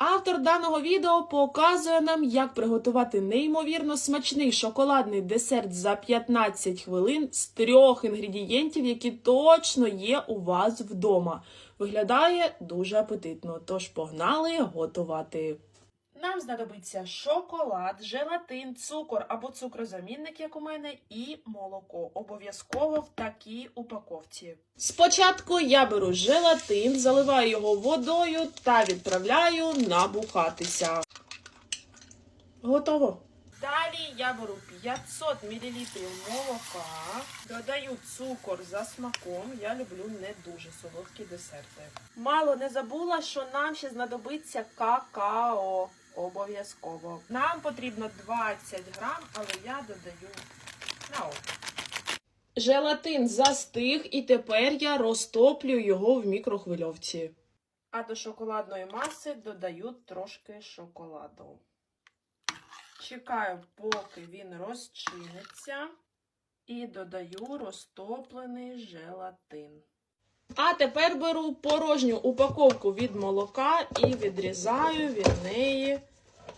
Автор даного відео показує нам, як приготувати неймовірно смачний шоколадний десерт за 15 хвилин з трьох інгредієнтів, які точно є у вас вдома. Виглядає дуже апетитно, тож погнали готувати. Нам знадобиться шоколад, желатин, цукор або цукрозамінник, як у мене, і молоко. Обов'язково в такій упаковці. Спочатку я беру желатин, заливаю його водою та відправляю набухатися. Готово. Далі я беру 500 мл молока, додаю цукор за смаком. Я люблю не дуже солодкі десерти. Мало не забула, що нам ще знадобиться какао. Обов'язково. Нам потрібно 20 грам, але я додаю на око. Желатин застиг, і тепер я розтоплю його в мікрохвильовці. А до шоколадної маси додаю трошки шоколаду. Чекаю, поки він розчиниться, і додаю розтоплений желатин. А тепер беру порожню упаковку від молока і відрізаю від неї